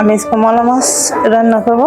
আমি আজকে মলা মাছ রান্না করব।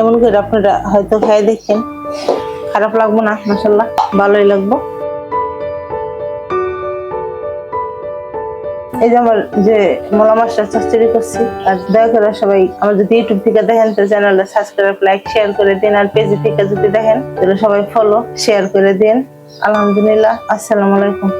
এমন করে আপনারা হয়তো খেয়ে দেখেন খারাপ লাগবো না মাসাল্লাহ ভালোই লাগবো। এই যে আমার যে মোলা মাছটা চচ্চড়ি করছি, আর দয়া করে সবাই আমার যদি ইউটিউব থেকে দেখেন, তো চ্যানেলটা সাবস্ক্রাইব লাইক শেয়ার করে দিন, আর পেজ থেকে যদি দেখেন, তাহলে সবাই ফলো শেয়ার করে দিন। আলহামদুলিল্লাহ, আসসালামু আলাইকুম।